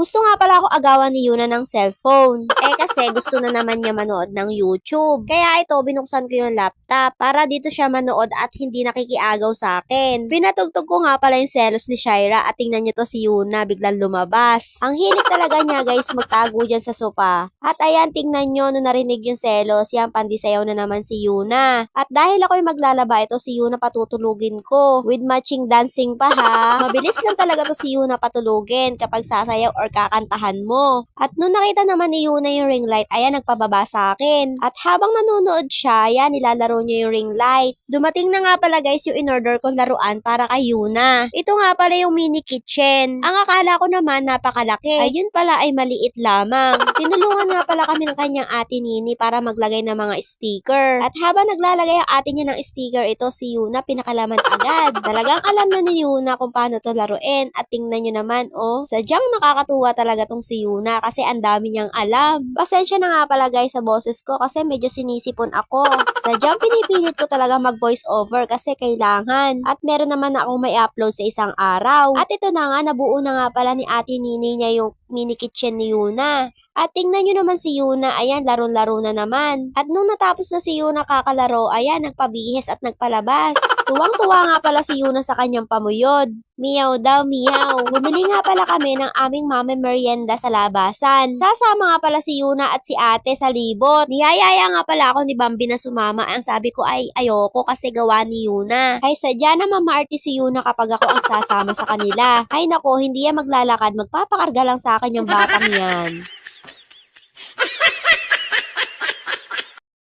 Gusto nga pala ako agawan ni Yuna ng cellphone. Eh kasi gusto na naman niya manood ng YouTube. Kaya ito, binuksan ko yung laptop para dito siya manood at hindi nakikiagaw sa akin. Pinatugtog ko nga pala yung selos ni Shaira at tingnan niyo to si Yuna biglang lumabas. Ang hilig talaga niya guys magtago dyan sa sopa. At ayan, tingnan nyo, nung narinig yung selos, yan pandisayaw na naman si Yuna. At dahil ako'y maglalaba, ito si Yuna patutulugin ko. With matching dancing pa ha. Mabilis lang talaga to si Yuna patulugin kapag sasayaw or kakantahan mo. At nung nakita naman ni Yuna yung ring light, ayan, nagpababa sa akin. At habang nanonood siya, ayan, nilalaro niya yung ring light. Dumating na nga pala guys yung in-order kong laruan para kay Yuna. Ito nga pala yung mini kitchen. Ang akala ko naman napakalaki. Ayun pala ay maliit lamang. Tinulungan nga pala kami ng kanyang ate Nini para maglagay ng mga sticker. At habang naglalagay ang ate niya ng sticker, ito si Yuna pinakalaman agad. Talagang alam na ni Yuna kung paano to laruin. At tingnan nyo naman, oh, sadyang nakakatuwa talaga tong si Yuna kasi ang dami niyang alam. Pasensya na nga pala guys sa boses ko kasi medyo sinisipon ako. Sadyang pinipilit ko talaga mag voice over kasi kailangan. At meron naman ako may upload sa isang araw. At ito na nga, nabuo na nga pala ni ate Nini niya yung mini kitchen ni Yuna. At tingnan nyo naman si Yuna, ayan, laro-laro na naman. At nung natapos na si Yuna kakalaro, ayan, nagpabihis at nagpalabas. Tuwang-tuwa nga pala si Yuna sa kanyang pamuyod. Miyaw daw, miyaw. Bumili nga pala kami ng aming mame merienda sa labasan. Sasama nga pala si Yuna at si ate sa libot. Niyayaya nga pala ako ni Bambi na sumama. Ang sabi ko ay ayoko kasi gawa ni Yuna. Ay sadya na mamaarte si Yuna kapag ako ang sasama sa kanila. Ay nako, hindi yan maglalakad. Magpapakarga lang sa akin yung batang yan.